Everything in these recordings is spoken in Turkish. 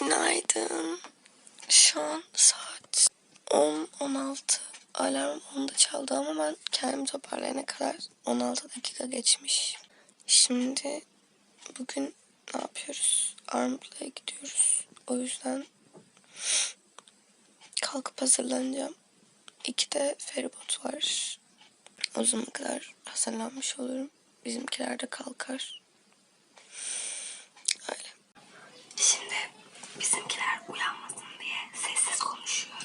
Günaydın. Şu an saat 10-16. Alarm 10'da çaldı ama ben kendimi toparlayana kadar 16 dakika geçmiş. Şimdi bugün ne yapıyoruz? Armutlu'ya gidiyoruz. O yüzden kalkıp hazırlanacağım. İki de feribot var. O zamana kadar hazırlanmış olurum. Bizimkiler de kalkar. Öyle. Şimdi bizimkiler uyanmasın diye sessiz konuşuyorum.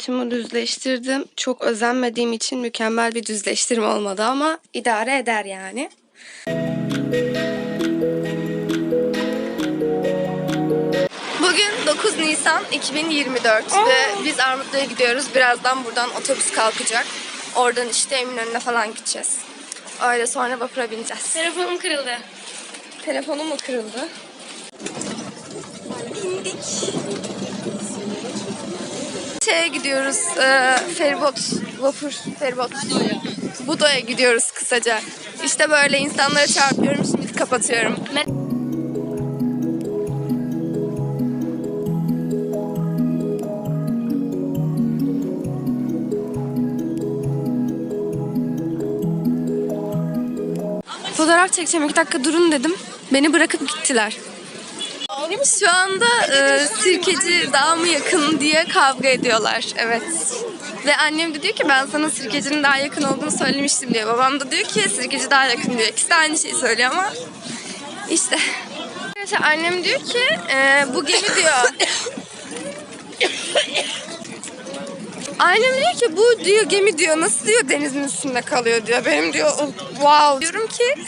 Saçımı düzleştirdim. Çok özenmediğim için mükemmel bir düzleştirme olmadı ama idare eder yani. Bugün 9 Nisan 2024 ve biz Armutlu'ya gidiyoruz. Birazdan buradan otobüs kalkacak. Oradan işte Eminönü'ne falan gideceğiz. Öyle sonra vapura bineceğiz. Telefonum kırıldı. Telefonum mu kırıldı? Bindik. Şeye gidiyoruz. E, feribot, vapur, feribot. Budo'ya gidiyoruz kısaca. İşte böyle insanlara çarpıyorum. Şimdi kapatıyorum. Fotoğraf çekeceğim. iki dakika durun dedim. Beni bırakıp gittiler. Şu anda e, sirkeci daha mı yakın diye kavga ediyorlar. Evet. Ve annem de diyor ki ben sana sirkecinin daha yakın olduğunu söylemiştim diyor. Babam da diyor ki sirkeci daha yakın diyor. İkisi de aynı şeyi söylüyor ama işte. Annem diyor ki e, bu gemi diyor. Annem diyor ki bu diyor gemi diyor nasıl diyor denizin üstünde kalıyor diyor. Benim diyor "Oh, wow diyorum ki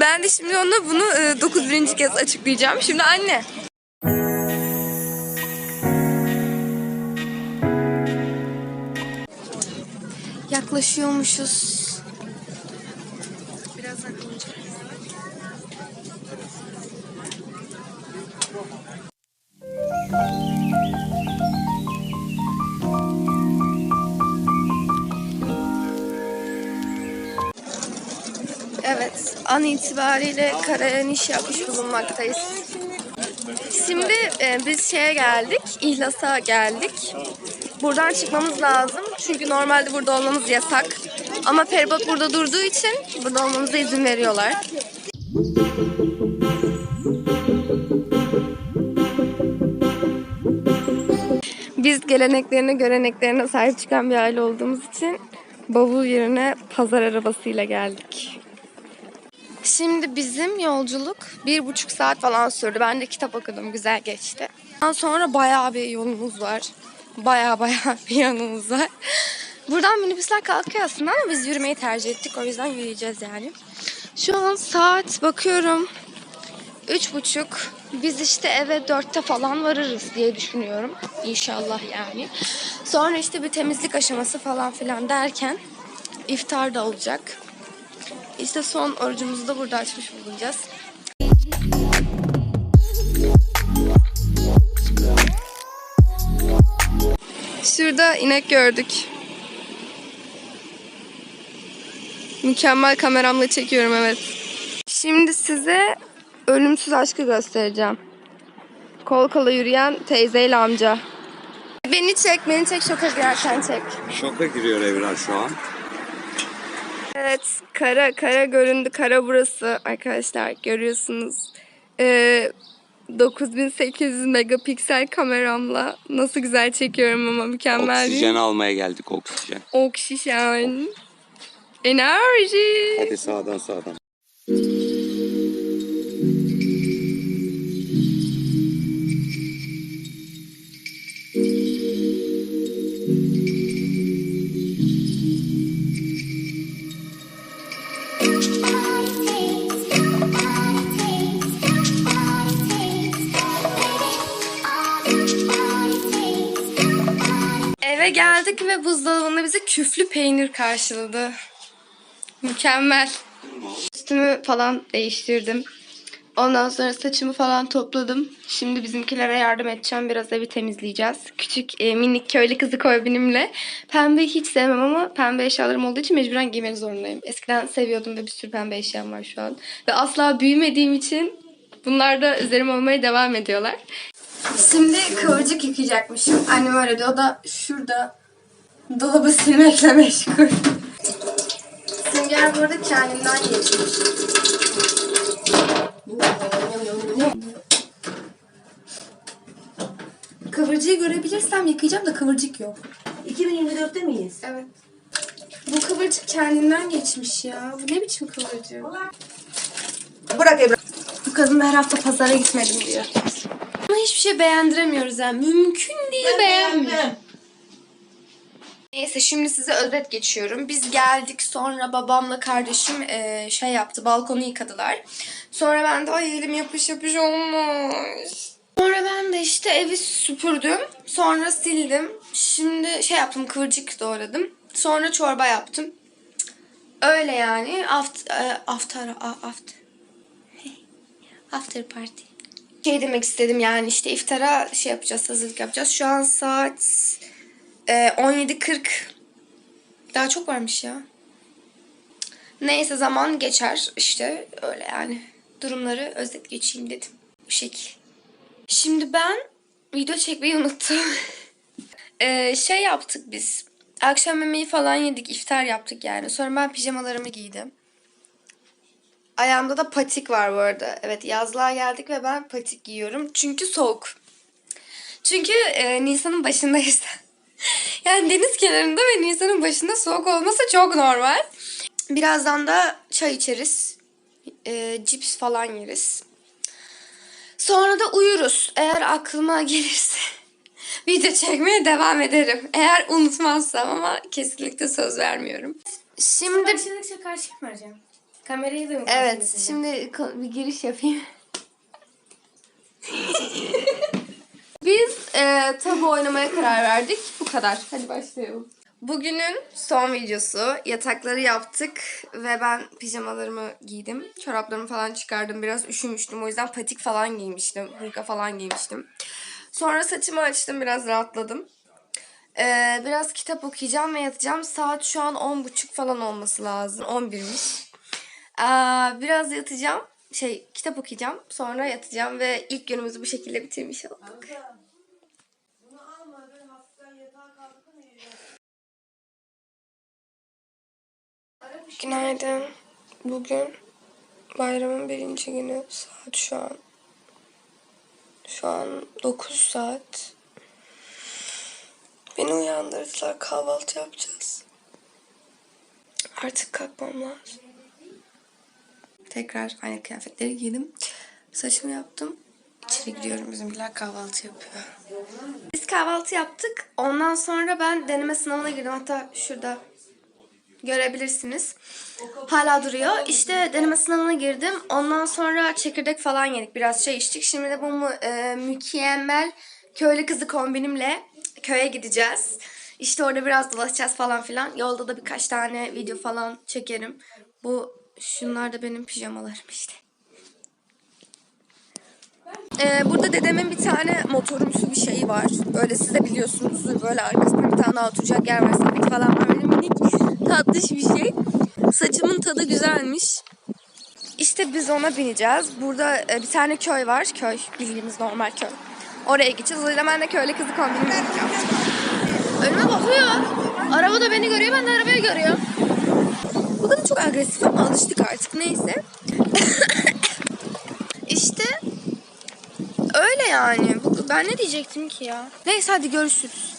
ben de şimdi ona bunu e, 9. kez açıklayacağım. Şimdi anne. Yaklaşıyormuşuz. İtibariyle karaya iniş yapmış bulunmaktayız. Şimdi e, biz şeye geldik, İhlas'a geldik. Buradan çıkmamız lazım çünkü normalde burada olmamız yasak. Ama feribot burada durduğu için burada olmamıza izin veriyorlar. Biz geleneklerine, göreneklerine sahip çıkan bir aile olduğumuz için bavul yerine pazar arabasıyla geldik. Şimdi bizim yolculuk bir buçuk saat falan sürdü. Ben de kitap okudum. Güzel geçti. Ondan sonra bayağı bir yolumuz var. Bayağı bayağı bir yolumuz var. Buradan minibüsler kalkıyor aslında ama biz yürümeyi tercih ettik. O yüzden yürüyeceğiz yani. Şu an saat bakıyorum. Üç buçuk. Biz işte eve dörtte falan varırız diye düşünüyorum. İnşallah yani. Sonra işte bir temizlik aşaması falan filan derken iftar da olacak. İşte son orucumuzu da burada açmış bulunacağız. Şurada inek gördük. Mükemmel kameramla çekiyorum evet. Şimdi size ölümsüz aşkı göstereceğim. Kol kola yürüyen teyzeyle amca. Beni çek, beni çek şoka girerken çek. Şoka giriyor Evren şu an. Evet, kara kara göründü. Kara burası arkadaşlar görüyorsunuz. Ee, 9800 megapiksel kameramla nasıl güzel çekiyorum ama mükemmel Oksijen almaya geldik oksijen. oksijen. Enerji. Hadi sağdan sağdan. Geldik ve buzdolabında bizi küflü peynir karşıladı. Mükemmel. Üstümü falan değiştirdim. Ondan sonra saçımı falan topladım. Şimdi bizimkilere yardım edeceğim. Biraz evi temizleyeceğiz. Küçük e, minik köylü kızı koybinimle. Pembeyi hiç sevmem ama pembe eşyalarım olduğu için mecburen giymek zorundayım. Eskiden seviyordum ve bir sürü pembe eşyam var şu an. Ve asla büyümediğim için bunlar da üzerime olmaya devam ediyorlar. Şimdi kıvırcık yıkayacakmışım. Annem öyle diyor. O da şurada dolabı silmekle meşgul. Sünger burada kendinden geçmiş. Kıvırcığı görebilirsem yıkayacağım da kıvırcık yok. 2024'te miyiz? Evet. Bu kıvırcık kendinden geçmiş ya. Bu ne biçim kıvırcık? Bırak Ebru. Bu kadın her hafta pazara gitmedim diyor. Hiçbir şey beğendiremiyoruz yani. Mümkün değil beğenmiyor. Neyse şimdi size özet geçiyorum. Biz geldik sonra babamla kardeşim eee, şey yaptı balkonu yıkadılar. Sonra ben de ay elim yapış yapış olmuş. Sonra ben de işte evi süpürdüm. Sonra sildim. Şimdi şey yaptım kıvırcık doğradım. Sonra çorba yaptım. Öyle yani. After, after, after. After party. Şey demek istedim yani işte iftara şey yapacağız, hazırlık yapacağız. Şu an saat e, 17.40. Daha çok varmış ya. Neyse zaman geçer işte öyle yani. Durumları özet geçeyim dedim. Bu şekil. Şimdi ben video çekmeyi unuttum. E, şey yaptık biz. Akşam yemeği falan yedik, iftar yaptık yani. Sonra ben pijamalarımı giydim. Ayağımda da patik var bu arada. Evet yazlığa geldik ve ben patik giyiyorum. Çünkü soğuk. Çünkü e, Nisan'ın başındayız. yani deniz kenarında ve Nisan'ın başında soğuk olması çok normal. Birazdan da çay içeriz. E, cips falan yeriz. Sonra da uyuruz. Eğer aklıma gelirse video çekmeye devam ederim. Eğer unutmazsam ama kesinlikle söz vermiyorum. Şimdi Karşılıkça karşı mı vereceğim? Kamerayı da mı Evet, şimdi bir giriş yapayım. Biz e, tabu oynamaya karar verdik. Bu kadar. Hadi başlayalım. Bugünün son videosu. Yatakları yaptık ve ben pijamalarımı giydim. Çoraplarımı falan çıkardım. Biraz üşümüştüm. O yüzden patik falan giymiştim. Hırka falan giymiştim. Sonra saçımı açtım. Biraz rahatladım. Ee, biraz kitap okuyacağım ve yatacağım. Saat şu an 10.30 falan olması lazım. 11'miş. Biraz yatacağım. Şey kitap okuyacağım. Sonra yatacağım ve ilk günümüzü bu şekilde bitirmiş olduk. Günaydın. Bugün bayramın birinci günü. Saat şu an. Şu an 9 saat. Beni uyandırdılar. Kahvaltı yapacağız. Artık kalkmam lazım. Tekrar aynı kıyafetleri giydim. Saçımı yaptım. İçeri gidiyorum. Bizimkiler kahvaltı yapıyor. Biz kahvaltı yaptık. Ondan sonra ben deneme sınavına girdim. Hatta şurada görebilirsiniz. Hala duruyor. İşte deneme sınavına girdim. Ondan sonra çekirdek falan yedik. Biraz şey içtik. Şimdi de bu mu- e, mükemmel köylü kızı kombinimle köye gideceğiz. İşte orada biraz dolaşacağız falan filan. Yolda da birkaç tane video falan çekerim. Bu şunlar da benim pijamalarım işte. Ee, burada dedemin bir tane motorumsu bir şeyi var. Böyle siz de biliyorsunuzdur. Böyle arkasında bir tane daha oturacak yer var. Sepet falan var. Böyle minik tatlış bir şey. Saçımın tadı güzelmiş. İşte biz ona bineceğiz. Burada e, bir tane köy var. Köy. Bildiğimiz normal köy. Oraya gideceğiz. O yüzden ben de köylü kızı kombinimi yapacağım. Önüme bakıyor. Araba da beni görüyor. Ben de arabayı görüyorum. Çok agresif ama alıştık artık. Neyse. işte Öyle yani. Ben ne diyecektim ki ya? Neyse hadi görüşürüz.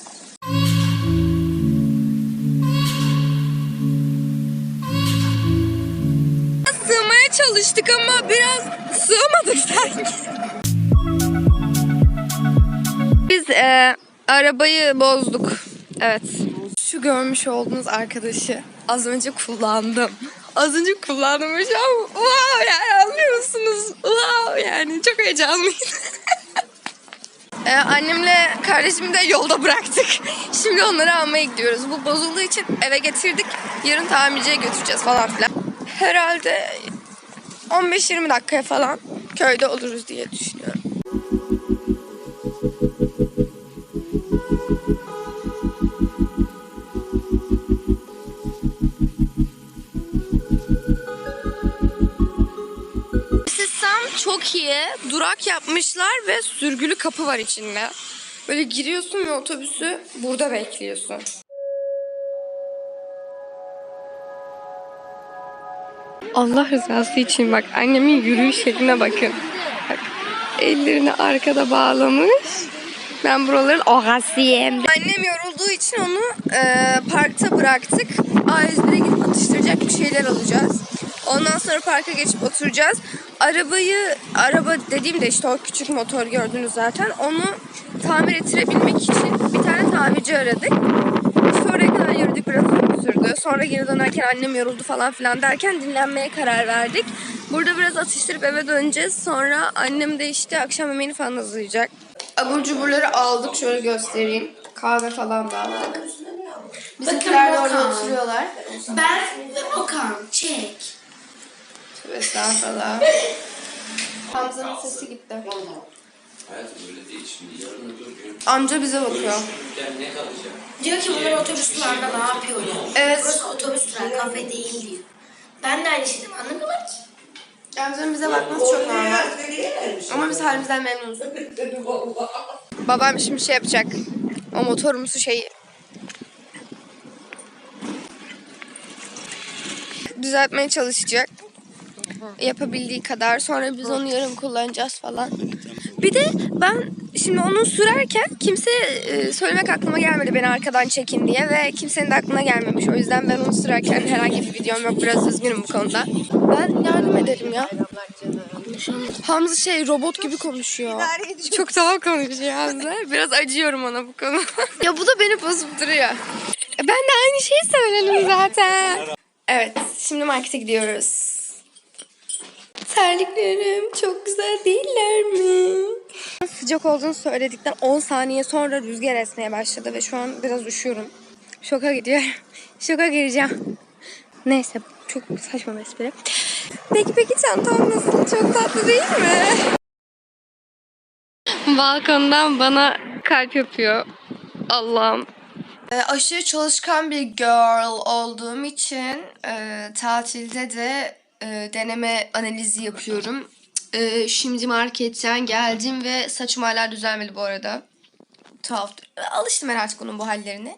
Sığmaya çalıştık ama biraz sığmadık sanki. Biz e, arabayı bozduk. Evet. Şu görmüş olduğunuz arkadaşı az önce kullandım. Az önce kullandım an wow yani anlıyor musunuz? Wow yani çok heyecanlıyım. Ee, annemle kardeşimi de yolda bıraktık. Şimdi onları almaya gidiyoruz. Bu bozulduğu için eve getirdik. Yarın tamirciye götüreceğiz falan filan. Herhalde 15-20 dakikaya falan köyde oluruz diye düşünüyorum. Çok iyi. Durak yapmışlar ve sürgülü kapı var içinde. Böyle giriyorsun ve otobüsü burada bekliyorsun. Allah rızası için bak annemin yürüyüş şekline bakın. Bak ellerini arkada bağlamış. Ben buraların ogasıyım. Annem yorulduğu için onu e, parkta bıraktık. A101'e gidip atıştıracak bir şeyler alacağız. Ondan sonra parka geçip oturacağız. Arabayı, araba dediğimde işte o küçük motor gördünüz zaten. Onu tamir ettirebilmek için bir tane tamirci aradık. Oraya kadar yürüdük biraz uzun sürdü. Sonra geri dönerken annem yoruldu falan filan derken dinlenmeye karar verdik. Burada biraz atıştırıp eve döneceğiz. Sonra annem de işte akşam yemeğini falan hazırlayacak. Abur cuburları aldık. Şöyle göstereyim. Kahve falan da aldık. Bizimkiler de orada oturuyorlar. Ben ve Okan çek. Estağfurullah. Hamza'nın sesi gitti. Amca bize bakıyor. Diyor ki bunlar otobüs durağında ne yapıyorlar? Evet. Burası otobüs durağı kafe değil diyor. Ben de aynı şeyi dedim anlamıyorlar ki. Amcanın bize bakması çok normal. Ama biz halimizden memnunuz. Babam şimdi şey yapacak. O motorumuzu şeyi. Düzeltmeye çalışacak. Yapabildiği kadar. Sonra biz onu yarın kullanacağız falan. Bir de ben şimdi onu sürerken kimse e, söylemek aklıma gelmedi beni arkadan çekin diye ve kimsenin de aklına gelmemiş. O yüzden ben onu sürerken herhangi bir videom yok. Biraz üzgünüm bu konuda. Ben yardım ederim ya. Hamza şey robot gibi konuşuyor. Çok tuhaf konuşuyor Hamza. Biraz acıyorum ona bu konu. ya bu da beni bozup duruyor. E, Ben de aynı şeyi söyledim zaten. Evet, şimdi markete gidiyoruz. Terliklerim çok güzel değiller mi? Sıcak olduğunu söyledikten 10 saniye sonra rüzgar esmeye başladı ve şu an biraz üşüyorum. Şoka gidiyorum. Şoka gireceğim. Neyse çok saçma bir espri. Peki peki çantam nasıl? Çok tatlı değil mi? Balkondan bana kalp yapıyor. Allah'ım. E, aşırı çalışkan bir girl olduğum için e, tatilde de e, deneme analizi yapıyorum. E, şimdi marketten geldim ve saçım hala düzelmedi bu arada. Tuhaftır. Alıştım ben artık onun bu hallerine.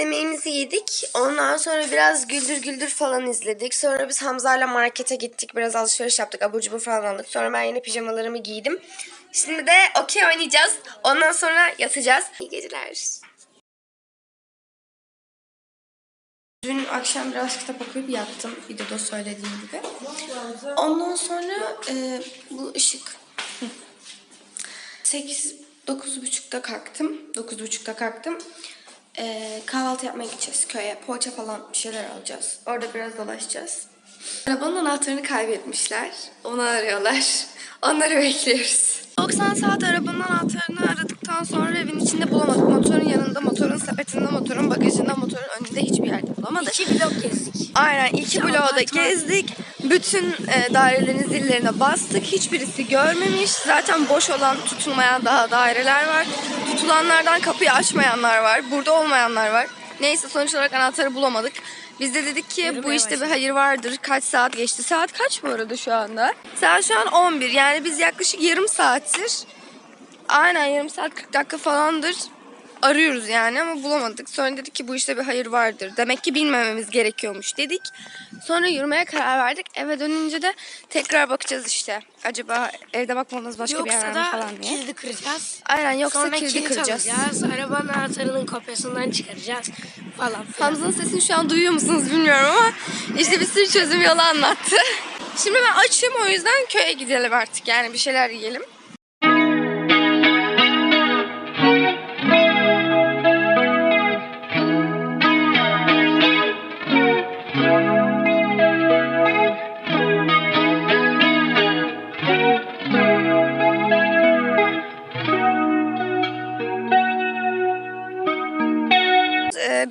Yemeğimizi yedik. Ondan sonra biraz güldür güldür falan izledik. Sonra biz Hamza'yla markete gittik. Biraz alışveriş yaptık. Abur cubur falan aldık. Sonra ben yine pijamalarımı giydim. Şimdi de okey oynayacağız. Ondan sonra yatacağız. İyi geceler. Dün akşam biraz kitap okuyup yattım. Videoda söylediğim gibi. Ondan sonra e, bu ışık. 8 9.30'da kalktım. 9.30'da kalktım. E, kahvaltı yapmaya gideceğiz köye. Poğaça falan bir şeyler alacağız. Orada biraz dolaşacağız. Arabanın anahtarını kaybetmişler. Onu arıyorlar. Onları bekliyoruz. 90 saat arabanın anahtarını aradıktan sonra evin içinde bulamadık. Motorun yanında, motorun sepetinde, motorun bagajında, motorun önünde hiçbir yerde bulamadık. İki blok gezdik. Aynen iki bloğu da gezdik. Bütün e, dairelerin zillerine bastık. Hiçbirisi görmemiş. Zaten boş olan tutulmayan daha daireler var. Tutulanlardan kapıyı açmayanlar var. Burada olmayanlar var. Neyse sonuç olarak anahtarı bulamadık. Biz de dedik ki bu işte bir hayır vardır. Kaç saat geçti? Saat kaç bu arada şu anda? Saat şu an 11. Yani biz yaklaşık yarım saattir Aynen yarım saat 40 dakika falandır arıyoruz yani ama bulamadık. Sonra dedik ki bu işte bir hayır vardır. Demek ki bilmememiz gerekiyormuş dedik. Sonra yürümeye karar verdik. Eve dönünce de tekrar bakacağız işte. Acaba evde bakmamız başka bir yer var Yoksa mı da falan diye. kilidi kıracağız. Aynen yoksa Sonra kilidi kıracağız. alacağız. Arabanın anahtarının kopyasından çıkaracağız. Falan filan. Hamza'nın sesini şu an duyuyor musunuz bilmiyorum ama işte bir sürü çözüm yolu anlattı. Şimdi ben açım o yüzden köye gidelim artık yani bir şeyler yiyelim.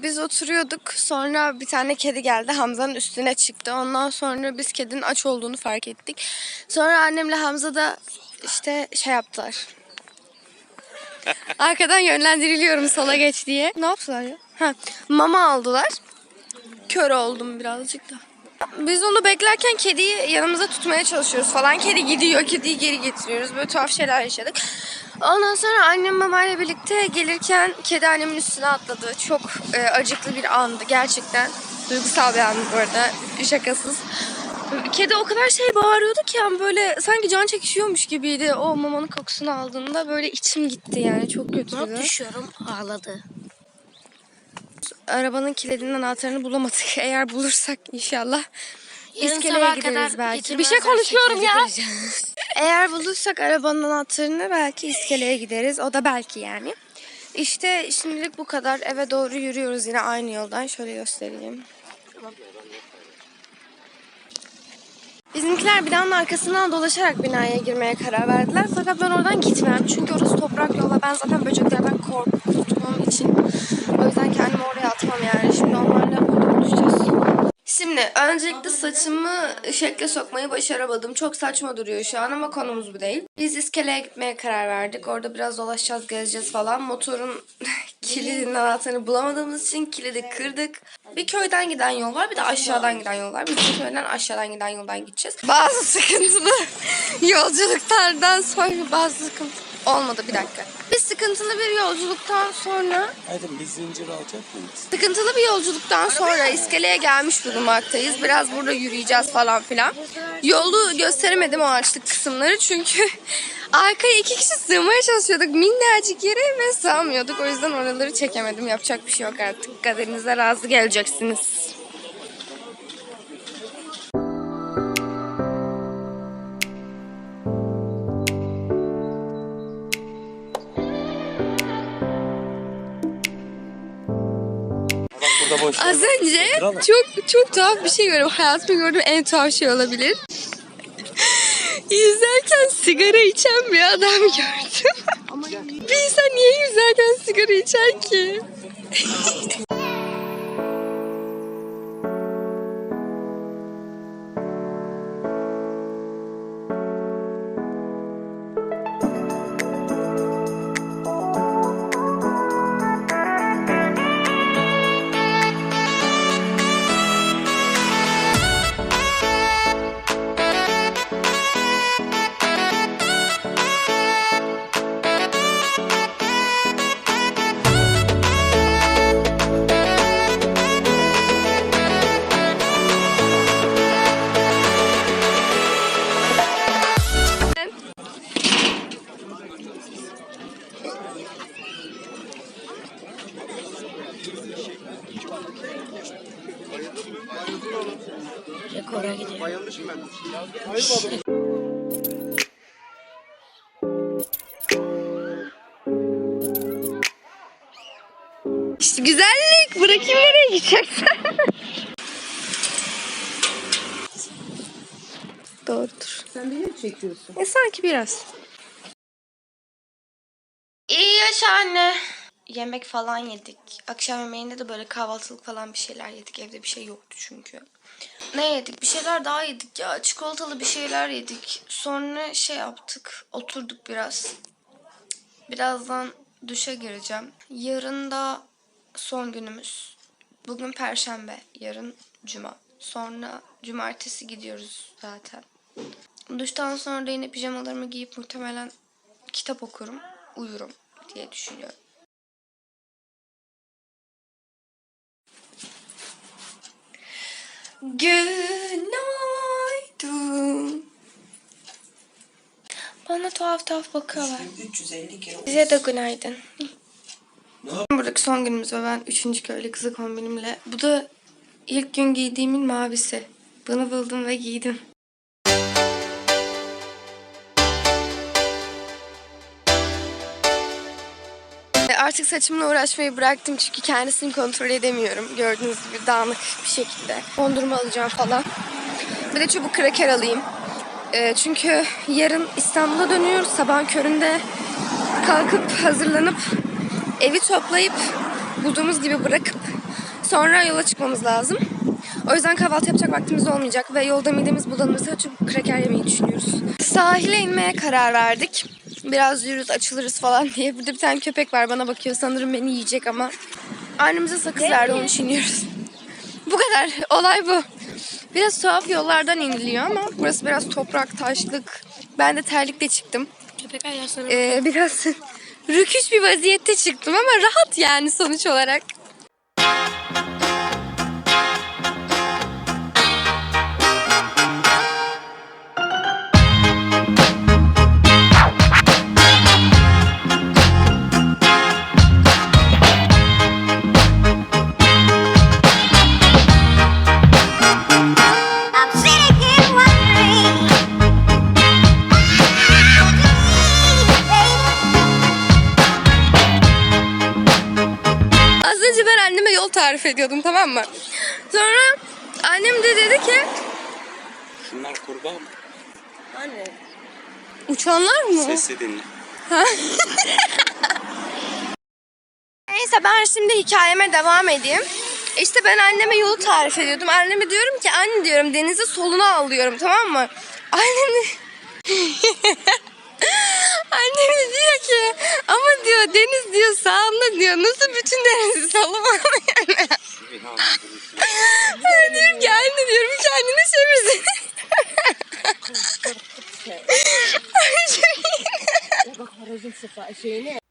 Biz oturuyorduk. Sonra bir tane kedi geldi. Hamza'nın üstüne çıktı. Ondan sonra biz kedinin aç olduğunu fark ettik. Sonra annemle Hamza da işte şey yaptılar. Arkadan yönlendiriliyorum sola geç diye. Ne yaptılar ya? Ha, mama aldılar. Kör oldum birazcık da. Biz onu beklerken kediyi yanımıza tutmaya çalışıyoruz falan. Kedi gidiyor, kediyi geri getiriyoruz. Böyle tuhaf şeyler yaşadık. Ondan sonra annem mamayla birlikte gelirken kedi annemin üstüne atladı. Çok e, acıklı bir andı gerçekten. Duygusal bir andı bu arada. Şakasız. Kedi o kadar şey bağırıyordu ki yani böyle sanki can çekişiyormuş gibiydi. O mamanın kokusunu aldığında böyle içim gitti yani çok kötüydü. Not düşüyorum ağladı. Arabanın kilidinin anahtarını bulamadık. Eğer bulursak inşallah Yarın iskeleye gideriz belki. Bir şey konuşuyorum ya. Eğer bulursak arabanın anahtarını belki iskeleye gideriz. O da belki yani. İşte şimdilik bu kadar. Eve doğru yürüyoruz yine aynı yoldan. Şöyle göstereyim. Bizimkiler binanın arkasından dolaşarak binaya girmeye karar verdiler. Fakat ben oradan gitmem. Çünkü orası toprak yolla. Ben zaten böceklerden korktuğum için. O yüzden kendimi oraya atmam yani. Şimdi onlarla orada buluşacağız. Şimdi öncelikle saçımı şekle sokmayı başaramadım. Çok saçma duruyor şu an ama konumuz bu değil. Biz iskeleye gitmeye karar verdik. Orada biraz dolaşacağız, gezeceğiz falan. Motorun kilidinin anahtarını bulamadığımız için kilidi kırdık. Bir köyden giden yol var, bir de aşağıdan giden yol var. Biz de köyden aşağıdan giden yoldan gideceğiz. Bazı sıkıntılı yolculuklardan sonra bazı sıkıntı olmadı bir dakika. Biz sıkıntılı bir yolculuktan sonra Hadi bir zincir alacak mıyız? Sıkıntılı bir yolculuktan sonra iskeleye gelmiş bulunmaktayız. Biraz burada yürüyeceğiz falan filan. Yolu gösteremedim o ağaçlık kısımları çünkü arkaya iki kişi sığmaya çalışıyorduk. Minnacık yere ve sığamıyorduk. O yüzden oraları çekemedim. Yapacak bir şey yok artık. Kaderinize razı geleceksiniz. Boş. Az önce çok çok tuhaf bir şey gördüm. Hayatımda gördüğüm en tuhaf şey olabilir. Yüzerken sigara içen bir adam gördüm. bir insan niye yüzerken sigara içer ki? Doğrudur. Sen beni mi çekiyorsun? E sanki biraz. İyi yaşa anne. Yemek falan yedik. Akşam yemeğinde de böyle kahvaltılık falan bir şeyler yedik. Evde bir şey yoktu çünkü. Ne yedik? Bir şeyler daha yedik ya. Çikolatalı bir şeyler yedik. Sonra şey yaptık. Oturduk biraz. Birazdan duşa gireceğim. Yarın da son günümüz. Bugün perşembe. Yarın cuma. Sonra cumartesi gidiyoruz zaten. Duştan sonra da yine pijamalarımı giyip muhtemelen kitap okurum, uyurum diye düşünüyorum. Günaydın. Bana tuhaf tuhaf bakıyorlar. 350 kere Size de günaydın. Buradaki son günümüz ve ben 3. köylü kızı kombinimle. Bu da ilk gün giydiğimin mavisi. Bunu buldum ve giydim. Artık saçımla uğraşmayı bıraktım çünkü kendisini kontrol edemiyorum. Gördüğünüz gibi dağınık bir şekilde. Dondurma alacağım falan. Bir de çubuk kraker alayım. E, çünkü yarın İstanbul'a dönüyoruz. Sabahın köründe kalkıp hazırlanıp evi toplayıp bulduğumuz gibi bırakıp sonra yola çıkmamız lazım. O yüzden kahvaltı yapacak vaktimiz olmayacak ve yolda midemiz bulanırsa çünkü kraker yemeyi düşünüyoruz. Sahile inmeye karar verdik. Biraz yürürüz açılırız falan diye. Burada bir tane köpek var bana bakıyor sanırım beni yiyecek ama. Annemize sakız verdi onu düşünüyoruz. Bu kadar. Olay bu. Biraz tuhaf yollardan iniliyor ama burası biraz toprak, taşlık. Ben de terlikle çıktım. Köpekler yaşlanıyor. Ee, biraz rüküş bir vaziyette çıktım ama rahat yani sonuç olarak. Tamam mı? Sonra annem de dedi ki Şunlar kurbağa mı? uçanlar mı? Sesli dinle. Neyse ben şimdi hikayeme devam edeyim. İşte ben anneme yolu tarif ediyordum. Anneme diyorum ki anne diyorum denizi soluna alıyorum tamam mı? Annem de... Annem de diyor ki ama diyor deniz diyor sağında diyor nasıl bütün denizi soluma alıyor? Ben diyorum ki anne diyorum çevirsin. Bak aracın sıfa şeyini.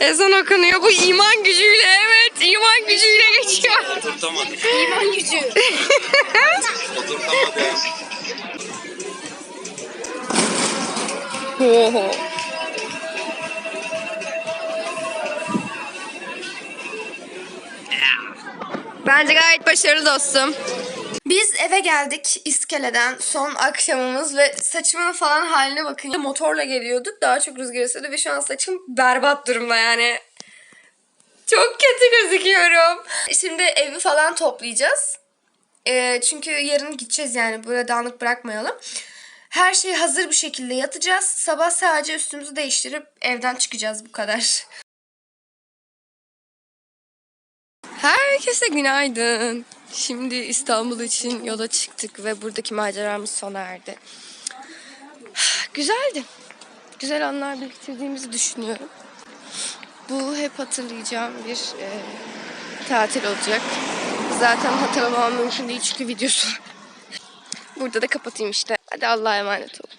Ezan okunuyor bu iman gücüyle evet iman gücüyle geçiyor. Oturtamadım. İman gücü. Oturtamadım. Oho. Bence gayet başarılı dostum. Biz eve geldik iskeleden son akşamımız ve saçımın falan haline bakın. Motorla geliyorduk daha çok rüzgar esiyordu ve şu an saçım berbat durumda yani. Çok kötü gözüküyorum. Şimdi evi falan toplayacağız. Ee, çünkü yarın gideceğiz yani böyle dağınık bırakmayalım. Her şey hazır bir şekilde yatacağız. Sabah sadece üstümüzü değiştirip evden çıkacağız bu kadar. Herkese günaydın. Şimdi İstanbul için yola çıktık ve buradaki maceramız sona erdi. Güzeldi. Güzel anlar biriktirdiğimizi düşünüyorum. Bu hep hatırlayacağım bir e, tatil olacak. Zaten hatırlamam mümkün değil çünkü videosu. Burada da kapatayım işte. Hadi Allah'a emanet olun.